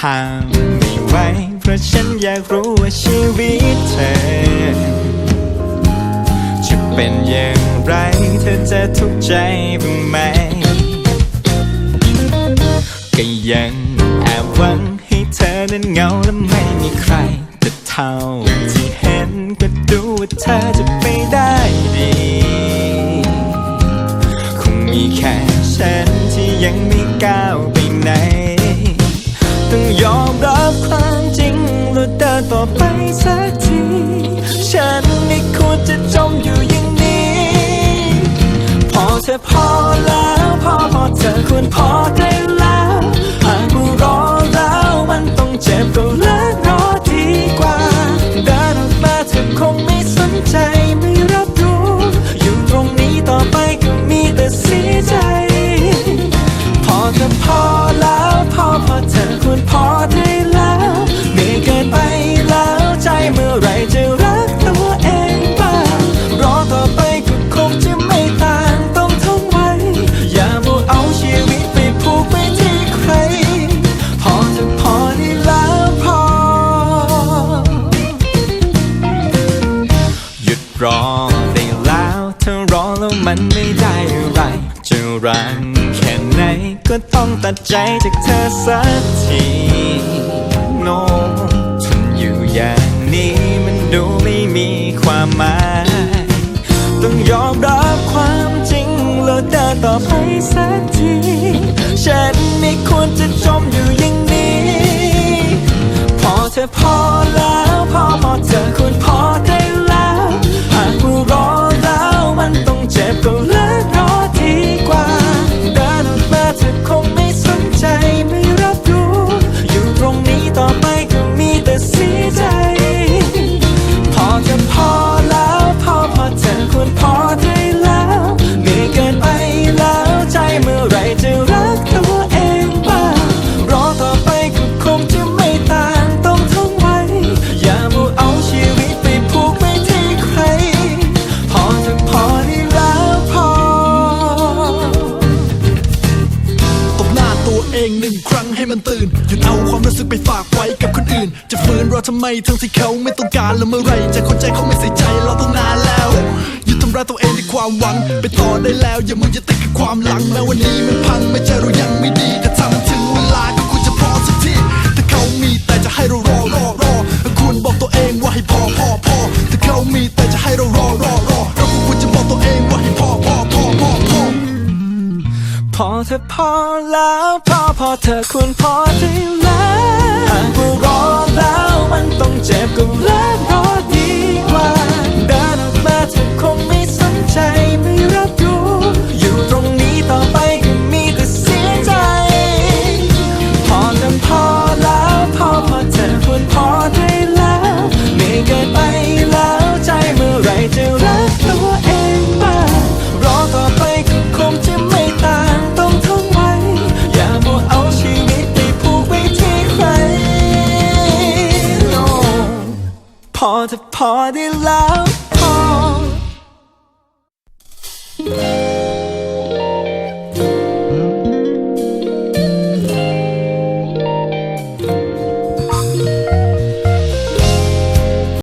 ห่างไม่ไหวเพราะฉันอยากรู้ว่าชีวิตเธอ จะเป็นอย่างไรเธอจะทุกข์ใจบ้างไหม ก็ยังแอบหวังให้เธอนั้นเงาและไม่มีใครจะเท่าที่เห็นก็ดูว่าเธอจะไปได้ดี คงมีแค่ฉันที่ยังไม่ก้าว ไปสักที ฉันไม่ควรจะจมอยู่อย่างนี้ พอเธอพอแล้วพอพอเธอควรพอได้ มันไม่ได้อะไร จะรังแค่ไหนก็ต้องตัดใจจากเธอสักที โนทนอยู่อย่างนี้มันดูไม่มีความหมาย ต้องยอมรับความจริงแล้วเดินต่อไปสัก เอาความรู้สึกไปฝากไว้กับคนอื่น จะฝืนราทำไมทั้งที่เขาไม่ต้องการแล้วเมื่อไรจะเข้าใจเขาไม่ใส่ใจเราต้องนานแล้วหยุดทำร้ายตัวเองด้วยความหวัง ไปต่อได้แล้วอย่ามึงจะติดกับความหลังแม้วันนี้มันพังไม่ใช่เรายังไม่ดีแต่ทำถึง พอเธอพอแล้ว พอพอเธอควรพอได้แล้วหากว่ารอ อเธอพอได้แล้วพอ